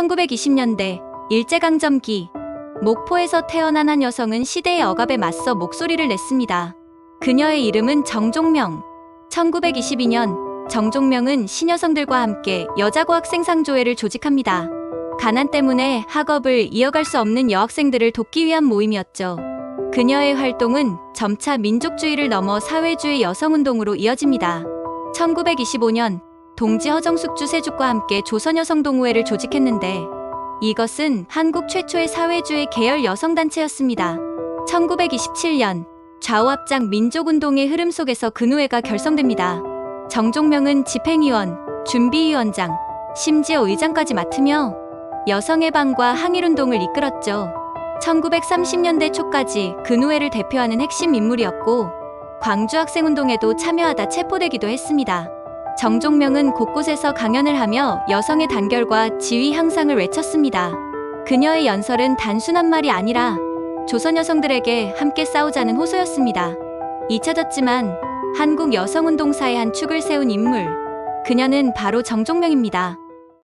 1920년대 일제강점기 목포에서 태어난 한 여성은 시대의 억압에 맞서 목소리를 냈습니다. 그녀의 이름은 정종명. 1922년 정종명은 신여성들과 함께 여자고 학생 상조회를 조직합니다. 가난 때문에 학업을 이어갈 수 없는 여학생들을 돕기 위한 모임이었죠. 그녀의 활동은 점차 민족주의를 넘어 사회주의 여성운동으로 이어집니다. 1925년 동지 허정숙 주 세죽과 함께 조선여성동호회를 조직했는데 이것은 한국 최초의 사회주의 계열 여성단체였습니다. 1927년 좌우합작 민족운동의 흐름 속에서 근우회가 결성됩니다. 정종명은 집행위원, 준비위원장, 심지어 의장까지 맡으며 여성해방과 항일운동을 이끌었죠. 1930년대 초까지 근우회를 대표하는 핵심 인물이었고 광주 학생운동에도 참여하다 체포되기도 했습니다. 정종명은 곳곳에서 강연을 하며 여성의 단결과 지위 향상을 외쳤습니다. 그녀의 연설은 단순한 말이 아니라 조선 여성들에게 함께 싸우자는 호소였습니다. 잊혀졌지만 한국 여성운동사의 한 축을 세운 인물. 그녀는 바로 정종명입니다.